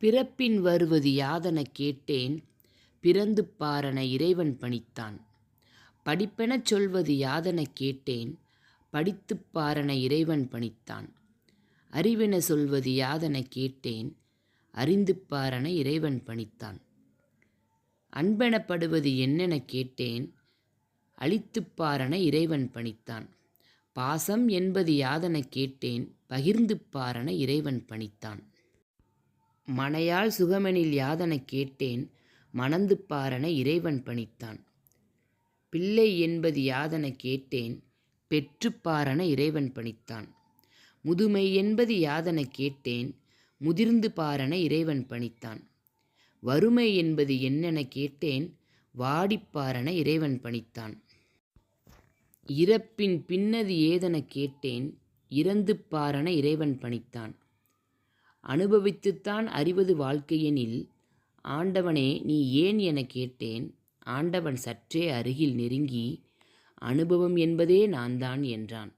பிறப்பின் வருவது யாதெனக் கேட்டேன் பிறந்து பாரென இறைவன் பணித்தான். படிப்பெனச் சொல்வது யாதெனக் கேட்டேன் படித்துப் பாரென இறைவன் பணித்தான். அறிவென சொல்வது யாதெனக் கேட்டேன் அறிந்து பாரென இறைவன் பணித்தான். அன்பெனப்படுவது என்னென கேட்டேன் அழித்துப் பாரென இறைவன் பணித்தான். பாசம் என்பது யாதெனக் கேட்டேன் பகிர்ந்து பாரென இறைவன் பணித்தான். மனையால் சுகமெனில் யாதன கேட்டேன் மணந்து பாரன இறைவன் பணித்தான். பிள்ளை என்பது யாதன கேட்டேன் பெற்றுப்பாரன இறைவன் பணித்தான். முதுமை என்பது யாதன கேட்டேன் முதிர்ந்து பாரன இறைவன் பணித்தான். வறுமை என்பது என்னென கேட்டேன் வாடிப்பாரன இறைவன் பணித்தான். இறப்பின் பின்னது ஏதென கேட்டேன் இறந்து பாரன இறைவன் பணித்தான். அனுபவித்துத்தான் அறிவது வாழ்க்கையெனில் ஆண்டவனே நீ ஏன் எனக் கேட்டேன்? ஆண்டவன் சற்றே அருகில் நெருங்கி அனுபவம் என்பதே நான்தான் என்றான்.